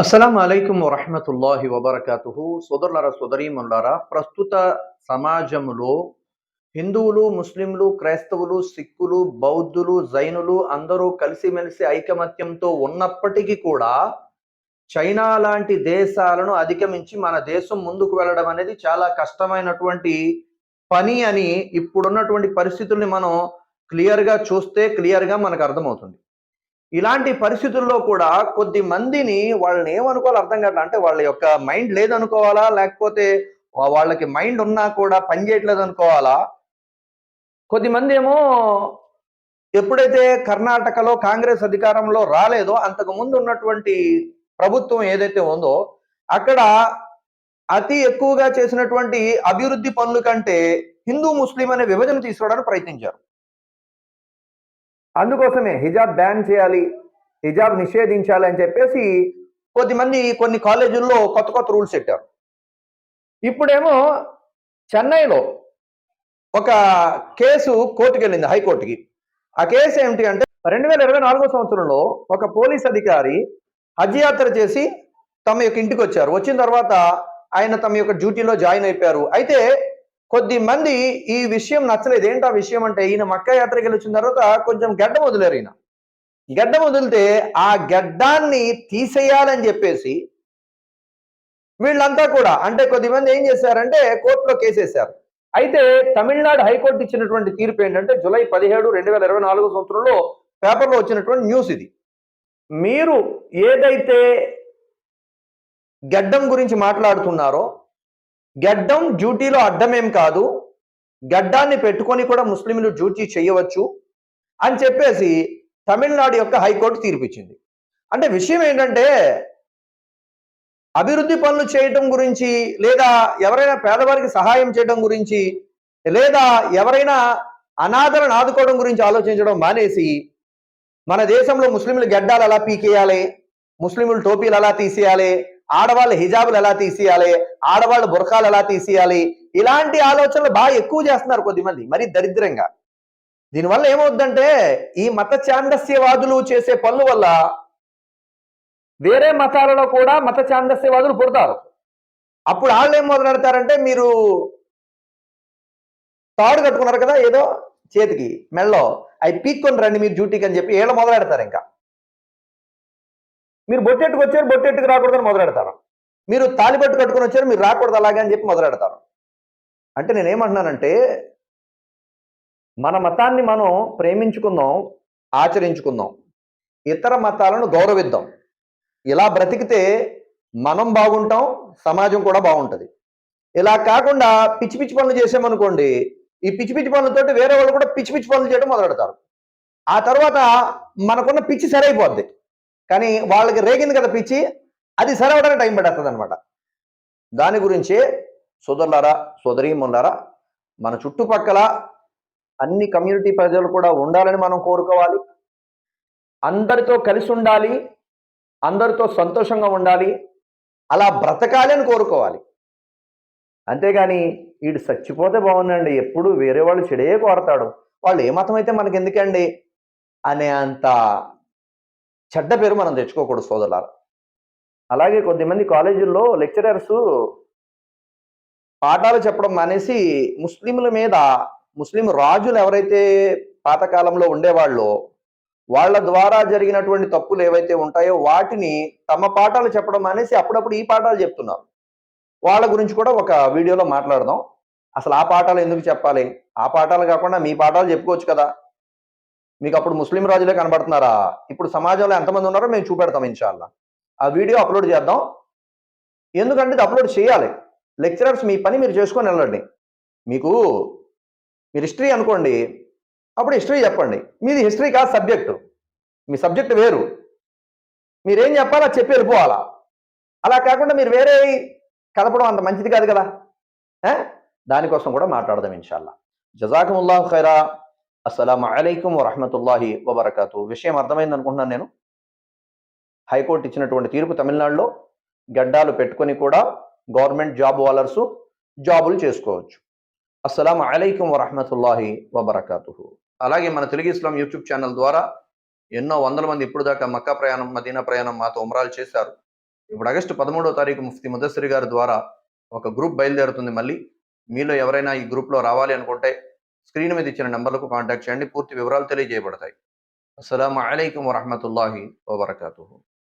అస్సలం అలైకుం వరహమతుల్లాహి వబర్కాతుహు. సోదరులారా సోదరీమణులారా ప్రస్తుత సమాజంలో హిందువులు ముస్లింలు క్రైస్తవులు సిక్కులు బౌద్ధులు జైనులు అందరూ కలిసిమెలిసి ఐకమత్యంతో ఉన్నప్పటికీ కూడా చైనా లాంటి దేశాలను అధిగమించి మన దేశం ముందుకు వెళ్ళడం అనేది చాలా కష్టమైనటువంటి పని అని ఇప్పుడున్నటువంటి పరిస్థితుల్ని మనం క్లియర్గా చూస్తే క్లియర్గా మనకు అర్థమవుతుంది. ఇలాంటి పరిస్థితుల్లో కూడా కొద్ది మందిని వాళ్ళని ఏమనుకోవాలో అర్థం కావట్లేదు అంటే వాళ్ళ యొక్క మైండ్ లేదనుకోవాలా? లేకపోతే వాళ్ళకి మైండ్ ఉన్నా కూడా పని చేయట్లేదు అనుకోవాలా? కొద్ది మంది ఏమో ఎప్పుడైతే కర్ణాటకలో కాంగ్రెస్ అధికారంలో రాలేదో అంతకు ముందు ఉన్నటువంటి ప్రభుత్వం ఏదైతే ఉందో అక్కడ అతి ఎక్కువగా చేసినటువంటి అభివృద్ధి పనుల కంటే హిందూ ముస్లిం అనే విభజన తీసుకురావడానికి ప్రయత్నించారు. అందుకోసమే హిజాబ్ బ్యాన్ చేయాలి హిజాబ్ నిషేధించాలి అని చెప్పేసి కొద్దిమంది కొన్ని కాలేజీల్లో కొత్త కొత్త రూల్స్ పెట్టారు. ఇప్పుడేమో చెన్నైలో ఒక కేసు కోర్టుకి వెళ్ళింది హైకోర్టుకి. ఆ కేసు ఏమిటి అంటే రెండు వేల ఇరవై నాలుగో సంవత్సరంలో ఒక పోలీస్ అధికారి హజ్ యాత్ర చేసి తమ యొక్క ఇంటికి వచ్చారు. వచ్చిన తర్వాత ఆయన తమ యొక్క డ్యూటీలో జాయిన్ అయిపోయారు. అయితే కొద్ది మంది ఈ విషయం నచ్చలేదు. ఏంటి ఆ విషయం అంటే ఈయన మక్క యాత్రకి వెళ్ళొచ్చిన తర్వాత కొంచెం గడ్డ వదిలేరు ఈయన. గడ్డ వదిలితే ఆ గడ్డాన్ని తీసేయాలని చెప్పేసి వీళ్ళంతా కూడా అంటే కొద్దిమంది ఏం చేశారంటే కోర్టులో కేసేశారు. అయితే తమిళనాడు హైకోర్టు ఇచ్చినటువంటి తీర్పు ఏంటంటే జూలై పదిహేడు రెండు వేల ఇరవై నాలుగు సంవత్సరంలో పేపర్లో వచ్చినటువంటి న్యూస్ ఇది. మీరు ఏదైతే గడ్డం గురించి మాట్లాడుతున్నారో గడ్డం డ్యూటీలో అడ్డమేం కాదు. గడ్డాన్ని పెట్టుకొని కూడా ముస్లింలు డ్యూటీ చేయవచ్చు అని చెప్పేసి తమిళనాడు యొక్క హైకోర్టు తీర్పిచ్చింది. అంటే విషయం ఏంటంటే అభివృద్ధి పనులు చేయటం గురించి లేదా ఎవరైనా పేదవారికి సహాయం చేయడం గురించి లేదా ఎవరైనా అనాథలను ఆదుకోవడం గురించి ఆలోచించడం మానేసి మన దేశంలో ముస్లింలు గడ్డాలు ఎలా పీకేయాలి ముస్లింలు టోపీలు ఎలా తీసేయాలి ఆడవాళ్ళ హిజాబులు ఎలా తీసేయాలి? ఆడవాళ్ళ బురకాలు ఎలా తీసేయాలి? ఇలాంటి ఆలోచనలు బాగా ఎక్కువ చేస్తున్నారు కొద్దిమంది మరి దరిద్రంగా. దీనివల్ల ఏమవుద్దంటే ఈ మత చాందస్యవాదులు చేసే పనుల వల్ల వేరే మతాలలో కూడా మత చాందస్యవాదులు పుడతారు. అప్పుడు వాళ్ళు ఏం మొదలెడతారంటే మీరు తాడు కట్టుకున్నారు కదా ఏదో చేతికి మెళ్ళో అవి పీక్కొని రండి మీరు డ్యూటీకి అని చెప్పి ఏళ్ళ మొదలెడతారు ఇంకా. మీరు బొట్టెట్టుకు వచ్చారు బొట్టెట్టుకు రాకూడదని మొదలెడతారు. మీరు తాలిబట్టు కట్టుకొని వచ్చారు మీరు రాకూడదు అలాగే అని చెప్పి మొదలెడతారు. అంటే నేనేమంటున్నానంటే మన మతాన్ని మనం ప్రేమించుకుందాం ఆచరించుకుందాం ఇతర మతాలను గౌరవిద్దాం. ఇలా బ్రతికితే మనం బాగుంటాం సమాజం కూడా బాగుంటుంది. ఇలా కాకుండా పిచ్చి పిచ్చి పనులు చేసామనుకోండి ఈ పిచ్చి పిచ్చి పనులతోటి వేరే వాళ్ళు కూడా పిచ్చి పిచ్చి పనులు చేయడం మొదలెడతారు. ఆ తర్వాత మనకున్న పిచ్చి సరైపోద్ది. కానీ వాళ్ళకి రేగింది కదా పిచ్చి అది సరవడానికి టైం పడేస్తుంది అనమాట దాని గురించే సోదరులారా సోదరీమణులారా మన చుట్టుపక్కల అన్ని కమ్యూనిటీ ప్రజలు కూడా ఉండాలని మనం కోరుకోవాలి. అందరితో కలిసి ఉండాలి అందరితో సంతోషంగా ఉండాలి అలా బ్రతకాలి అని కోరుకోవాలి. అంతేగాని వీడు చచ్చిపోతే బాగుందండి ఎప్పుడు వేరే వాళ్ళు చెడే కోరతాడు. వాళ్ళు ఏ మతం అయితే మనకి ఎందుకండి అనే అంత చెడ్డ పేరు మనం తెచ్చుకోకూడదు సోదరులారా. అలాగే కొద్దిమంది కాలేజీల్లో లెక్చరర్స్ పాఠాలు చెప్పడం మానేసి ముస్లింల మీద ముస్లిం రాజులు ఎవరైతే పాతకాలంలో ఉండేవాళ్ళో వాళ్ళ ద్వారా జరిగినటువంటి తప్పులు ఏవైతే ఉంటాయో వాటిని తమ పాఠాలు చెప్పడం మానేసి అప్పుడప్పుడు ఈ పాఠాలు చెప్తున్నారు. వాళ్ళ గురించి కూడా ఒక వీడియోలో మాట్లాడదాం. అసలు ఆ పాఠాలు ఎందుకు చెప్పాలి? ఆ పాఠాలు కాకుండా మీ పాఠాలు చెప్పుకోవచ్చు కదా. మీకు అప్పుడు ముస్లిం రాజులే కనబడుతున్నారా? ఇప్పుడు సమాజంలో ఎంతమంది ఉన్నారో మేము చూపెడతాం ఇన్షాల్లా. ఆ వీడియో అప్లోడ్ చేద్దాం. ఎందుకంటే ఇది అప్లోడ్ చేయాలి. లెక్చరర్స్ మీ పని మీరు చేసుకొని వెళ్ళండి. మీకు మీరు హిస్టరీ అనుకోండి. అప్పుడు హిస్టరీ చెప్పండి. మీది హిస్టరీ కాదు సబ్జెక్టు. మీ సబ్జెక్ట్ వేరు. మీరేం చెప్పాలో చెప్పి వెళ్ళిపోవాలా? అలా కాకుండా మీరు వేరే కలపడం అంత మంచిది కాదు కదా? దానికోసం కూడా మాట్లాడదాం ఇన్షాల్లా. జజాకముల్లాహు ఖైరా. అస్సలం అలైకుం వరహమతుల్లాహి వబర్కాతు. విషయం అర్థమైంది అనుకుంటున్నాను నేను. హైకోర్టు ఇచ్చినటువంటి తీర్పు తమిళనాడులో గడ్డాలు పెట్టుకొని కూడా గవర్నమెంట్ జాబ్ వాలర్స్ జాబులు చేసుకోవచ్చు. అస్సలం అలైకుం వరహమతుల్లాహి వబర్కాతు. అలాగే మన తెలుగు ఇస్లాం యూట్యూబ్ ఛానల్ ద్వారా ఎన్నో వందల మంది ఇప్పుడు దాకా మక్కా ప్రయాణం మదీనా ప్రయాణం మాతో ఉమరాలు చేశారు. ఇప్పుడు ఆగస్టు పదమూడవ తారీఖు ముఫ్తి ముదస్సరి గారి ద్వారా ఒక గ్రూప్ బయలుదేరుతుంది మళ్ళీ. మీలో ఎవరైనా ఈ గ్రూప్లో రావాలి అనుకుంటే స్క్రీన్ మీద ఇచ్చిన నెంబర్లకు కాంటాక్ట్ చేయండి. పూర్తి వివరాలు తెలియజేయబడతాయి. అస్సలం అయికం వరహమతుల్లాహి వబర్కాతూ